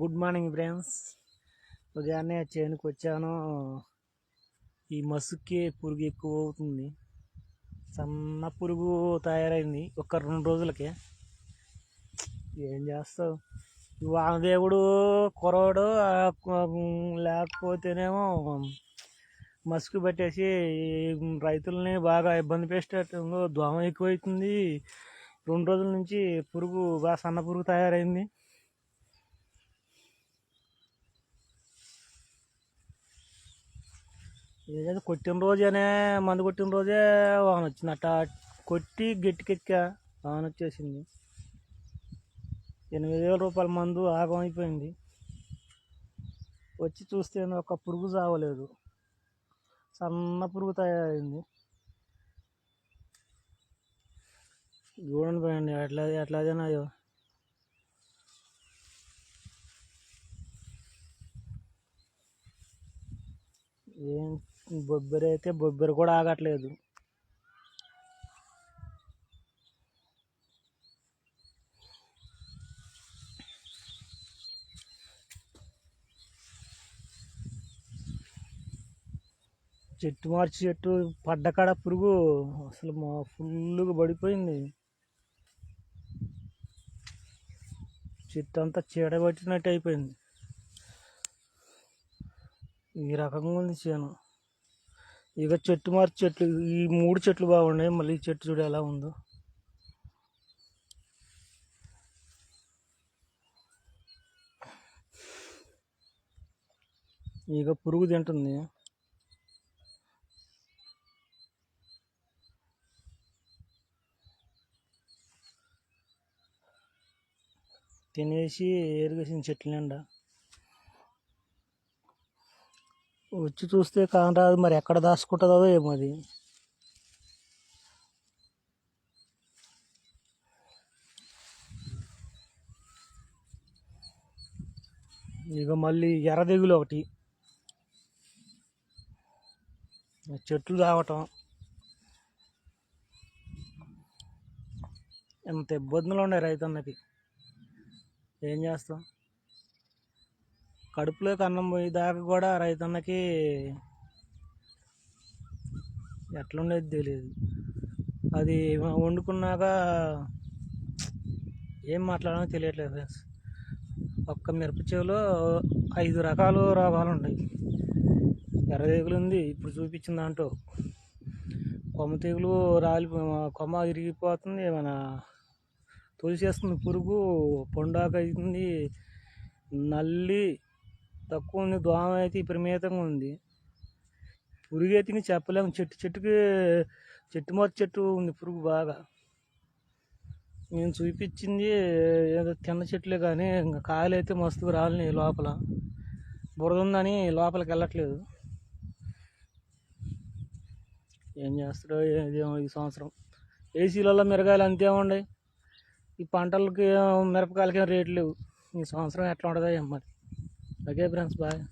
Good morning friends. ఉదయాన్నే చేనుకు వచ్చాను. ఈ మసుక్కి పురుగు ఎక్కువ అవుతుంది సన్న పురుగు తయారైంది ఒక రెండు రోజులకే. ఏం చేస్తావు? వామదేవుడు కురవడు లేకపోతేనేమో మసుకు పెట్టేసి రైతులని రైతుల్ని బాగా ఇబ్బంది పెట్టేటట్టు దోమ ఎక్కువైతుంది. రెండు రోజుల నుంచి పురుగు బాగా సన్న పురుగు తయారైంది. ఏదైతే కొట్టిన రోజేనే మందు కొట్టిన రోజే వాన వచ్చింది కొట్టి గట్టికెక్క వాన వచ్చేసింది. ఎనిమిది వేల రూపాయల మందు ఆగం అయిపోయింది. వచ్చి చూస్తే ఒక పురుగు చావలేదు. సన్న పురుగు తయారైంది. చూడండి పోయండి ఎట్లా ఎట్లాదేనా ఏం బొబ్బరి అయితే బొబ్బరి కూడా ఆగట్లేదు. చెట్టు మార్చి చెట్టు పడ్డ కాడ పురుగు అసలు మా ఫుల్గా పడిపోయింది. చెట్టు అంతా చీడబట్టినట్టు అయిపోయింది. ఈ రకంగా ఉంది చేను. ఇక చెట్టు మార్చి చెట్లు ఈ మూడు చెట్లు బాగున్నాయి. మళ్ళీ ఈ చెట్టు చూడు ఎలా ఉందో. ఇక పురుగు తింటుంది. తినేసి ఏరుగేసిన చెట్లు నిండా. వచ్చి చూస్తే కానరాదు మరి ఎక్కడ దాచుకుంటుందో ఏమో అది. ఇక మళ్ళీ ఎర్రదిగులు ఒకటి. చెట్లు తాగటం ఎంత ఇబ్బందులు ఉన్నాయి రైతన్నకి ఏం చేస్తాం? కడుపులోకి అన్నం పోయేదాకా కూడా రైతన్నకి ఎట్లుండేది తెలియదు అది వండుకున్నాక ఏం మాట్లాడాలో తెలియట్లేదు ఫ్రెండ్స్. ఒక్క మిరప చేలో ఐదు రకాల రోగాలు ఉన్నాయి ఎర్ర తెగులు ఉంది ఇప్పుడు చూపించిన దాంట్లో. కొమ్మ తెగులు రాలి కొమ్మ ఇరిగిపోతుంది మన తొలిసేస్తుంది పురుగు పొండాక అవుతుంది నల్లి తక్కువ ఉంది దోమ అయితే విపరీతంగా ఉంది. పురుగు అయితే ఇంక చెప్పలేము. చెట్టు చెట్టుకి చెట్టు మొత్తం చెట్టు ఉంది పురుగు బాగా. నేను చూపించింది ఏదో తిన్న చెట్లే కానీ ఇంకా కాయలు అయితే మస్తుగా రాలినాయి లోపల. బురద ఉందని లోపలికి వెళ్ళట్లేదు. ఏం చేస్తాడో ఏదేమో ఈ సంవత్సరం. ఏసీలలో మిరగాయలు అంతే ఉన్నాయి ఈ పంటలకి మిరపకాయలకి ఏం రేట్లు లేవు. ఈ సంవత్సరం ఎట్లా ఉంటుందో ఏం మరి. Okay, friends, bye.